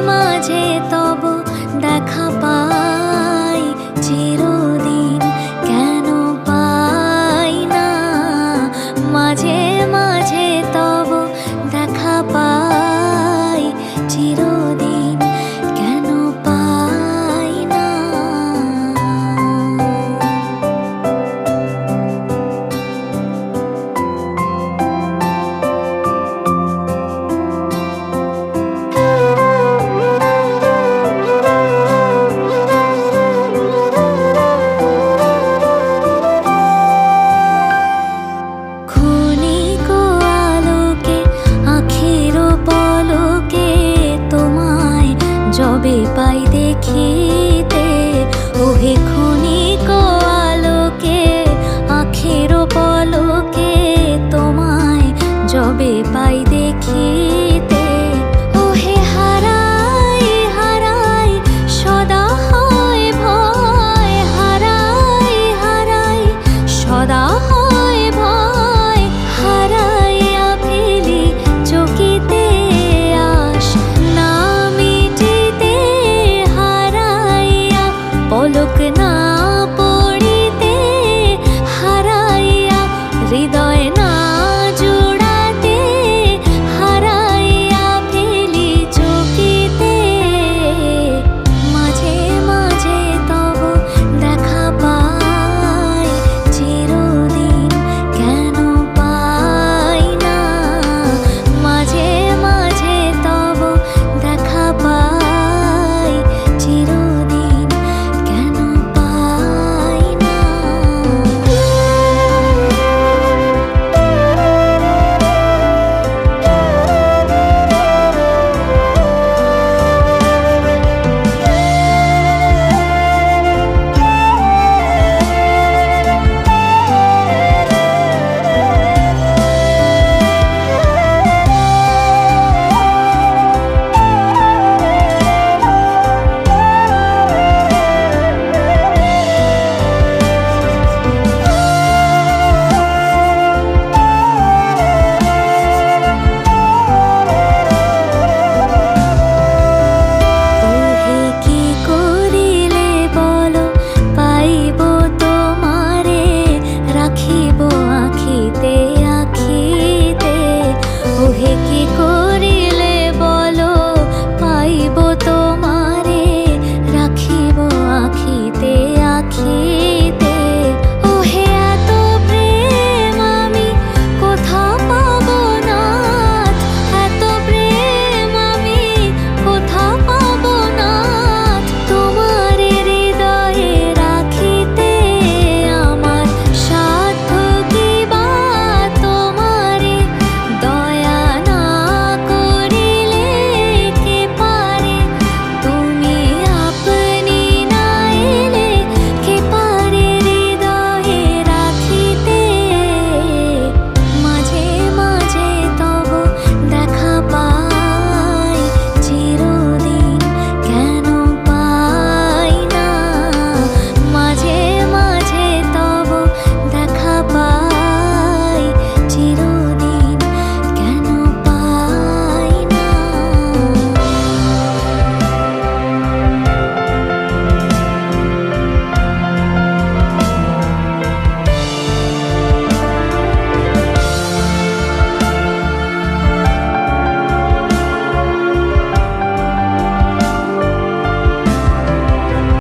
মাঝে দেখা পাই কেন পাই না? মাঝে দেখিতে ওহে ক্ষণিক আলোকে আখের পলকে তোমায় জবে পাই দেখি 天